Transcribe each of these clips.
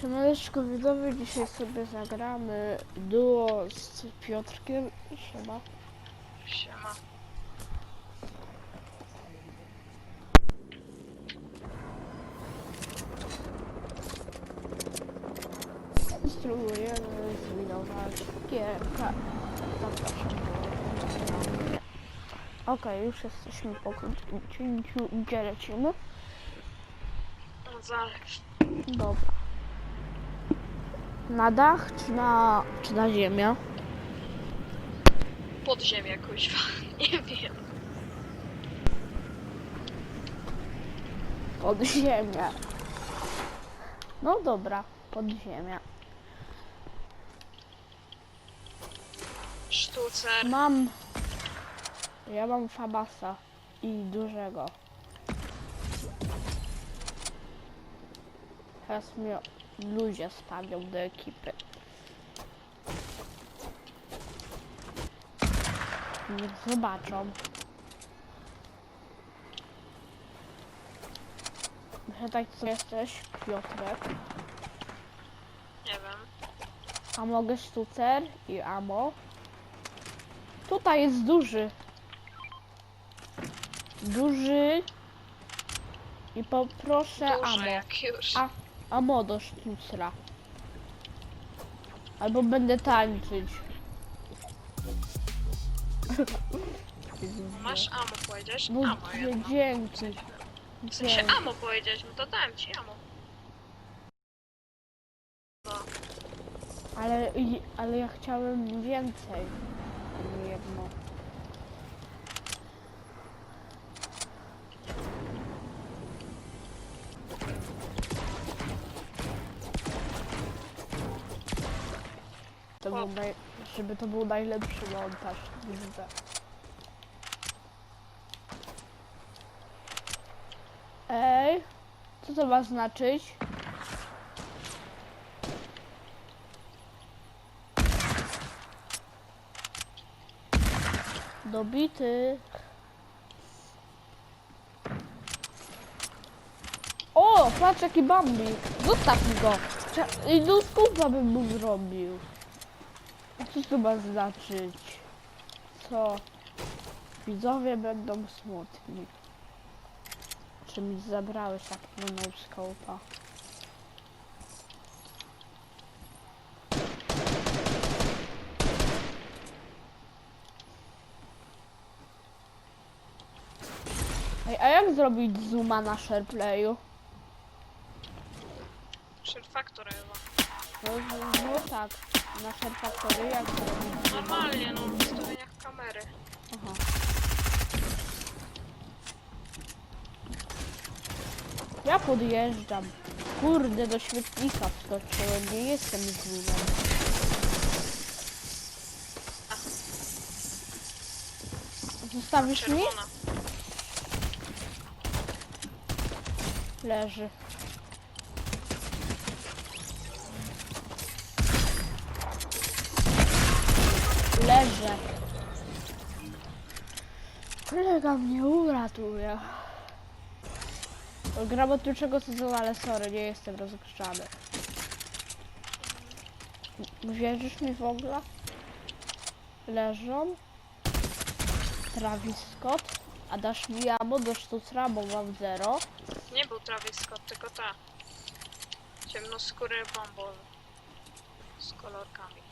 Siemaneczko widzowie, dzisiaj sobie zagramy duo z Piotrkiem. Siema. Siema. Spróbujemy zwidować gierkę. Zapraszam do Okej, już jesteśmy po końcu, gdzie lecimy? No zależy. Dobra. Na dach czy na, czy na ziemię? Pod ziemię kuźwa. Nie wiem. Pod ziemię. No dobra, pod ziemię. Sztucer. Mam. Ja mam Fabasa i dużego. Teraz mnie ludzie stawią do ekipy. Niech zobaczą. Pytaj co jesteś, Piotrek. Nie wiem. A mogę sztucer i amo. Tutaj jest duży. Duży. I poproszę Duże amo. jak już. A, amo do sztucra. Albo będę tańczyć. Masz amo powiedziałeś? No Amo jedno. dzięki. W sensie Dzięki. amo powiedziałeś, no to dałem ci amo. No. Ale, i- ale ja chciałem więcej. a jedno. To był naj... Żeby to był najlepszy montaż. Widzę. Ej, co to ma znaczyć? Dobity. O, patrz jaki bambik. Zostaw go. I do skupa bym mu zrobił. A Co to ma znaczyć? Co? Widzowie będą smutni. Czy mi zabrałeś takiego no-scope'a? Ej, a jak zrobić zooma na SharePlayu? Share Factory chyba. No, no, no tak, na ShareFactory jak zrobić zooma? Normalnie, no w ustawieniach kamery. Aha. Ja podjeżdżam. Kurde, do świetnika wskoczyłem, nie jestem zoomem. Zostawisz mi? Czerwona. Leży. Kolega mnie uratuje. Gram od pierwszego sezonu, ale sorry, nie jestem rozgrzany. Wierzysz mi w ogóle? Leżą. Travis Scott. A dasz mi jamo do sztucra, bo mam zero. Nie był Travis Scott, tylko ta. Ciemnoskóry bumble. Z kolorkami.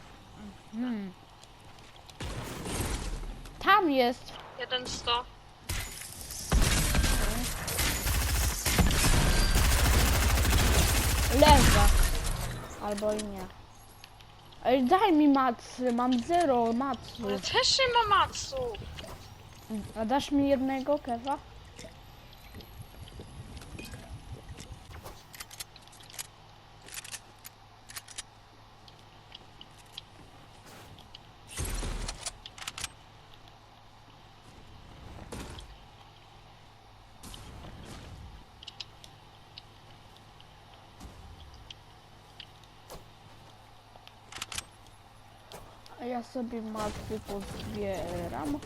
Hmm. Tam jest. Jeden sto. Leżę. Albo i nie. Ej, daj mi macy, mam zero macy. Ale też nie ma Matsu. A dasz mi jednego kewa? A ja sobie macy pozbieram.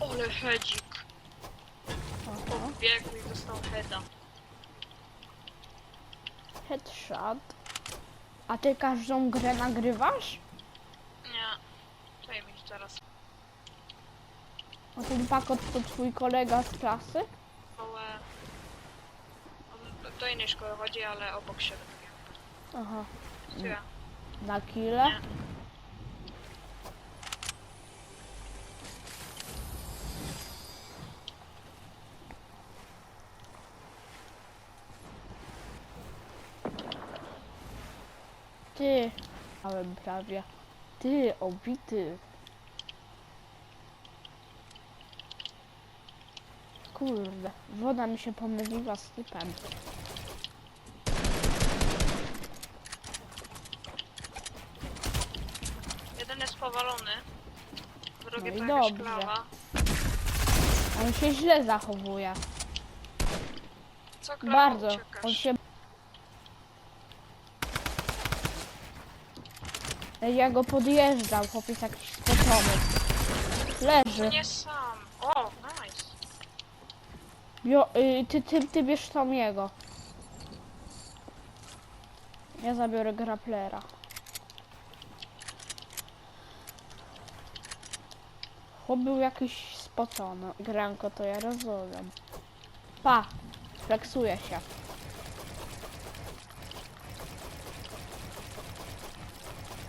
Ole hedzik. Aha. Biegł i dostał heada. Headshot. A ty każdą grę nagrywasz? Nie. Daj mi teraz. A ten pakot to twój kolega z klasy? Szkołę. On do- innej szkoły chodzi, ale obok siebie. Aha. Ja. Na kile? Nie. Ty. Małem prawie. Ty, obity. Kurde, woda mi się pomyliła z typem. Jeden jest powalony. Drugi No i to jakaś dobrze. klawa. On się źle zachowuje. Co klawa Bardzo. uciekasz? On się... Ja go podjeżdżał, chłopiec jakiś spocony. Leży. Nie sam. O, nice. Jo, y, ty, ty, ty bierz tam jego. Ja zabiorę graplera. Chłop był jakiś spocony. Granko to ja rozumiem. Pa! Fleksuje się.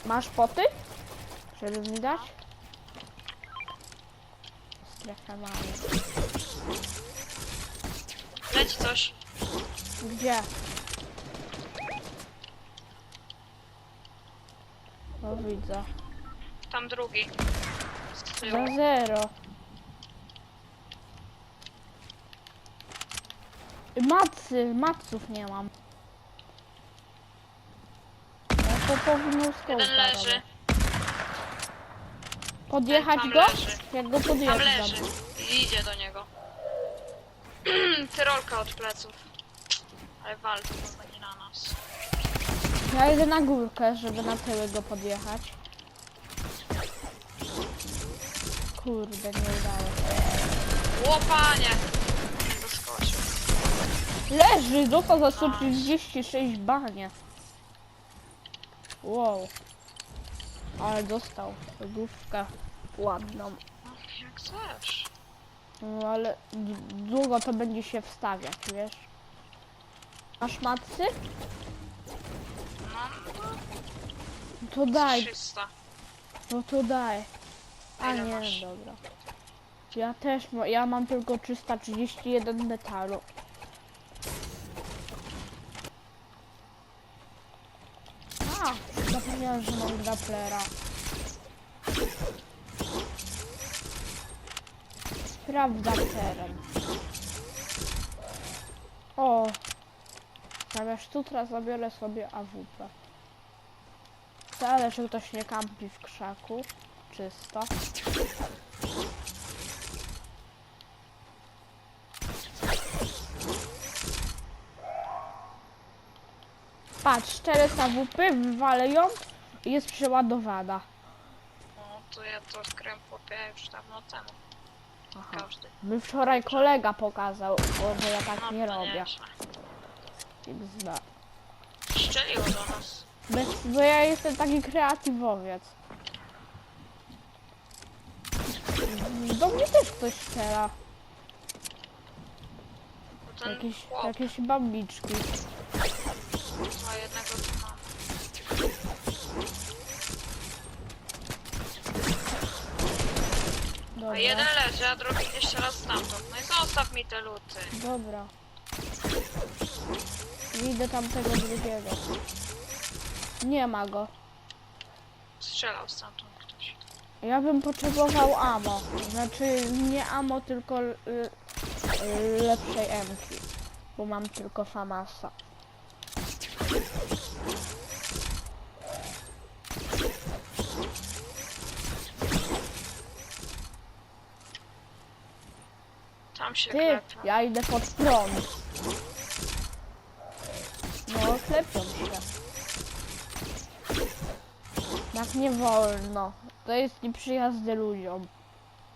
Masz poty? Żeby mi dać? Strefa mamy. Leci coś. Gdzie? No widzę. Tam drugi. Z tyłu. Za zero. Macy, maców nie mam. Ja to powinno Jeden leży. Podjechać Tam go? leży. Jak go Tam podjeżdżam. leży. I idzie do niego. Tyrolka od pleców. Ale walczy chyba nie na nas. Ja idę na górkę, żeby na tyły go podjechać. Kurde, nie udało się. Łopanie! Nie doskoczył. Leży, dostał za 136 banie. Wow. Ale dostał główkę ładną. No, jak chcesz. No ale długo to będzie się wstawiać, wiesz? Masz matcy? No to daj, 300. no to daj. A Ile nie, masz? dobra. Ja też, ma, ja mam tylko 331 metalu. A, zapomniałem, że mam graplera. Sprawdzam teren. O! Zamiast tutra zabiorę sobie AWP. Ale czy ktoś nie kampi w krzaku? Czysto. Patrz, 400 AWP, wywalę ją i jest przeładowana. No, to ja to odkryłem chłopie już dawno temu. Aha. Każdy. My wczoraj kolega pokazał, bo, bo ja tak No, nie to robię. nieźle. XD. Strzeliło do nas. Bez, bo ja jestem taki kreatywowiec. Do mnie też ktoś strzela. Bo ten Jakieś, chłop, jakieś bambiczki. A jednego tu mam. Dobra. A jeden leży, a drugi jeszcze raz stamtąd. No i zostaw mi te luty. Dobra. Idę tamtego drugiego. Nie ma go. Strzelał stamtąd ktoś. Ja bym potrzebował amo. Znaczy nie amo, tylko y, y, lepszej emki. Bo mam tylko Famasa. Się Ty, ja idę pod prąd. No, klepią się. Tak nie wolno. To jest nieprzyjazne ludziom.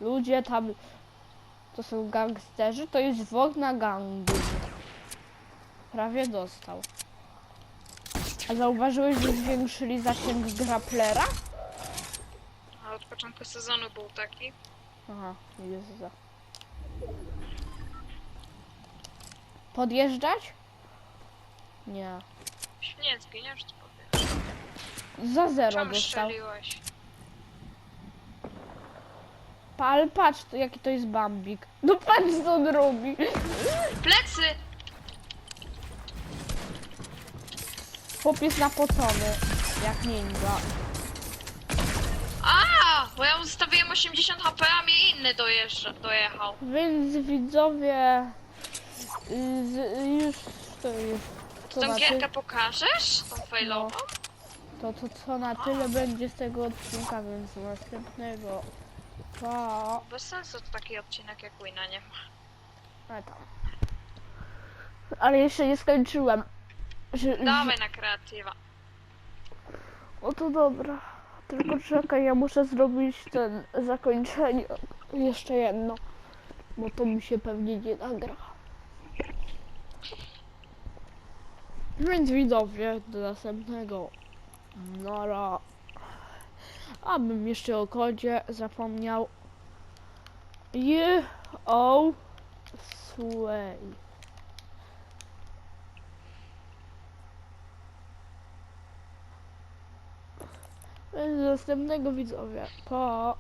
Ludzie tam, to są gangsterzy, to jest wojna gangu. Prawie dostał. A zauważyłeś, że zwiększyli zasięg graplera? A od początku sezonu był taki. Aha, jest za. Podjeżdżać? Nie. Nie, zginiesz, powiesz. Za zero Czemu dostał. strzeliłeś? Pal, patrz, to jaki to jest bambik. No patrz, co on robi. Plecy! Chłopiec napocony, jak ninja. A, bo ja ustawiłem 80 HP, a mnie inny dojeżdża, dojechał. Więc widzowie, z, już to już. To To tą na, ty, gierkę pokażesz? Tą failową? to, to co na tyle będzie z tego odcinka, więc do następnego. Pa. Bez sensu to taki odcinek jak Wina nie ma. Ale tam. Ale jeszcze nie skończyłem. Że, Dawaj na kreatywa. O to dobra. Tylko czekaj, ja muszę zrobić ten zakończenie. Jeszcze jedno. Bo to mi się pewnie nie nagra. Więc widzowie, do następnego. Nara. Abym jeszcze o kodzie zapomniał. You o sway. Do następnego widzowie. Pa.